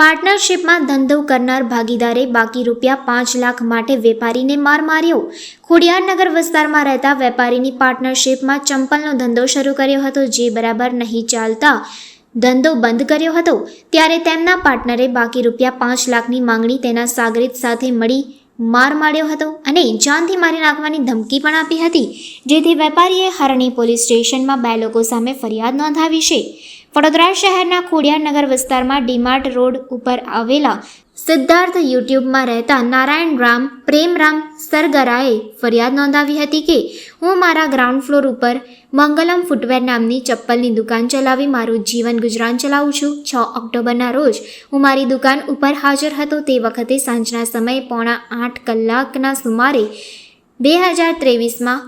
પાર્ટનરશિપમાં ધંધો કરનાર ભાગીદારે બાકી રૂપિયા પાંચ લાખ માટે વેપારીને માર માર્યો. ખોડિયારનગર વિસ્તારમાં રહેતા વેપારીની પાર્ટનરશિપમાં ચંપલનો ધંધો શરૂ કર્યો હતો, જે બરાબર નહીં ચાલતા ધંધો બંધ કર્યો હતો. ત્યારે તેમના પાર્ટનરે બાકી રૂપિયા પાંચ લાખની માંગણી તેના સાગરીત સાથે મળી માર માર્યો હતો અને જાનથી મારી નાખવાની ધમકી પણ આપી હતી. જેથી વેપારીએ હરણી પોલીસ સ્ટેશનમાં બે લોકો સામે ફરિયાદ નોંધાવી છે. વડોદરા શહેરના ખોડિયારનગર વિસ્તારમાં ડીમાર્ટ રોડ ઉપર આવેલા સિદ્ધાર્થ યુટ્યુબમાં રહેતા નારાયણ રામ પ્રેમરામ સરગરાએ ફરિયાદ નોંધાવી હતી કે, હું મારા ગ્રાઉન્ડ ફ્લોર ઉપર મંગલમ ફૂટવેર નામની ચપ્પલની દુકાન ચલાવી મારું જીવન ગુજરાન ચલાવું છું. છ ઓક્ટોબરના રોજ હું મારી દુકાન ઉપર હાજર હતો. તે વખતે સાંજના સમયે પોણા આઠ કલાકના સુમારે બે હજાર ત્રેવીસમાં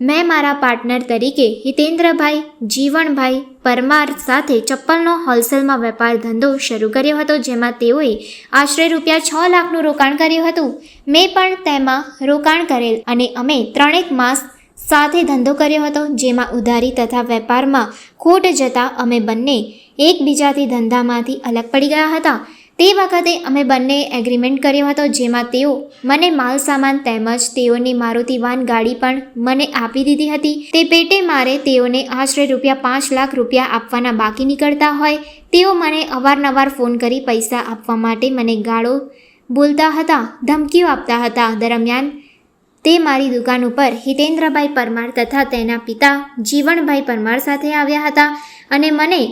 મેં મારા પાર્ટનર તરીકે હિતેન્દ્રભાઈ જીવણભાઈ પરમાર સાથે ચપ્પલનો હોલસેલમાં વેપાર ધંધો શરૂ કર્યો હતો, જેમાં તેઓએ આશરે રૂપિયા છ લાખનું રોકાણ કર્યું હતું. મેં પણ તેમાં રોકાણ કરેલ અને અમે ત્રણેક માસ સાથે ધંધો કર્યો હતો, જેમાં ઉધારી તથા વેપારમાં ખોટ જતાં અમે બંને એકબીજાથી ધંધામાંથી અલગ પડી ગયા હતા. તે વખતે અમે બંને એગ્રીમેન્ટ કર્યો હતો, જેમાં તેઓ મને માલ સામાન તેમજ તેઓની મારુતિ વાન ગાડી પણ મને આપી દીધી હતી. તે પેટે મારે તેઓને આશરે રૂપિયા પાંચ લાખ રૂપિયા આપવાના બાકી નીકળતા હોય, તેઓ મને અવારનવાર ફોન કરી પૈસા આપવા માટે મને ગાળો બોલતા હતા, ધમકીઓ આપતા હતા. દરમિયાન તે મારી દુકાન ઉપર હિતેન્દ્રભાઈ પરમાર તથા તેના પિતા જીવણભાઈ પરમાર સાથે આવ્યા હતા અને મને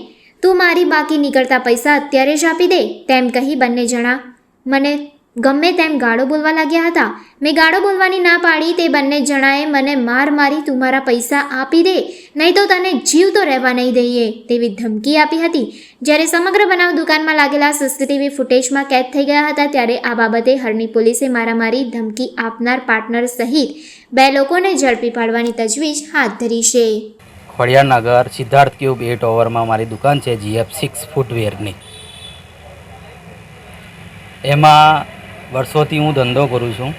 તું મારી બાકી નીકળતા પૈસા અત્યારે જ આપી દે, તેમ કહી બંને જણા. મને ગમે તેમ ગાળો બોલવા લાગ્યા હતા. મેં ગાળો બોલવાની ના પાડી તે બંને જણાએ મને માર મારી તું મારા પૈસા આપી દે, નહીં તો તને જીવ તો રહેવા નહીં દઈએ, તેવી ધમકી આપી હતી. જ્યારે સમગ્ર બનાવ દુકાનમાં લાગેલા સીસીટીવી ફૂટેજમાં કેદ થઈ ગયા હતા, ત્યારે આ બાબતે હરણી પોલીસે મારામારી ધમકી આપનાર પાર્ટનર સહિત બે લોકોને ઝડપી પાડવાની તજવીજ હાથ ધરી છે. ખોડિયારનગર સિદ્ધાર્થ ક્યુબ એ ટોવરમાં મારી દુકાન છે જીએફ સિક્સ ફૂટવેરની. એમાં વર્ષોથી હું ધંધો કરું છું.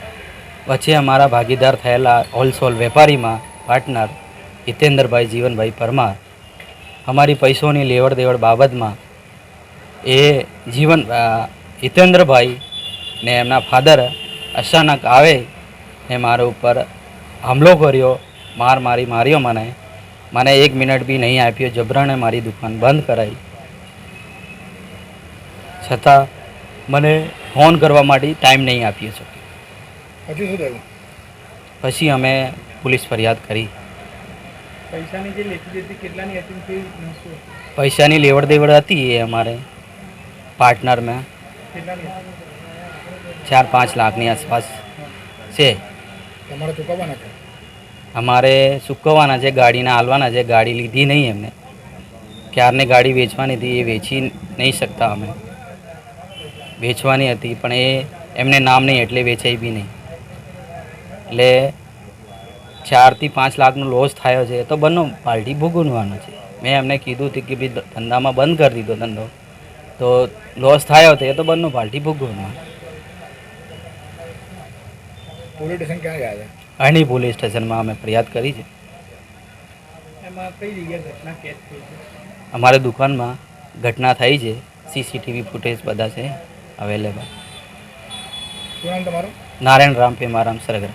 પછી અમારા ભાગીદાર થયેલા હોલસેલ વેપારીમાં પાર્ટનર હિતેન્દ્રભાઈ જીવનભાઈ પરમાર અમારી પૈસોની લેવડ દેવડ બાબતમાં એ જીવન હિતેન્દ્રભાઈ ને એમના ફાધર અચાનક આવે ને મારા ઉપર હુમલો કર્યો, માર મારી માર્યો મને મને એક મિનિટ બી નહીં આપ્યો જબરાણે મારી દુકાન બંધ કરાવી છતાં મને ફોન કરવા માટે ટાઈમ નહીં આપ્યો છે. પછી શું થયું? પછી અમે પોલીસ ફરિયાદ કરી. પૈસાની જે લેતી દેતી કેટલાની હતી પૈસાની લેવડ દેવડ હતી એ અમારે પાર્ટનર મેં. ચાર પાંચ લાખની આસપાસ છે. તમારે ચૂકવવાના છે અમારે સૂકવવાના છે, ગાડીના હાલવાના છે, ગાડી લીધી નહીં એમને. ક્યારને ગાડી વેચવાની હતી એ વેચી નહીં શકતા અમે. વેચવાની હતી, પણ એ એમને નામ નહીં, એટલે વેચાઈ બી નહીં. એટલે ચારથી પાંચ લાખનો લોસ થયો છે તો બંને પાર્ટી ભોગવવાનો છે. મેં એમને કીધું હતું કે ભાઈ ધંધામાં બંધ કરી દીધો ધંધો. તો લોસ થયો એ તો બંને પાર્ટી ભોગવવાનો. પોલીસ સ્ટેશન ક્યાં ગયા અણી પોલીસ સ્ટેશનમાં અમે ફરિયાદ કરી છે. એમાં કઈ જગ્યાએ ઘટના કેદ થઈ છે? અમારે દુકાનમાં ઘટના થઈ છે. સીસીટીવી ફૂટેજ બધા છે. અવેલેબલ શું નામ તમારું? નારાયણ રામ પેમારામ સરગર.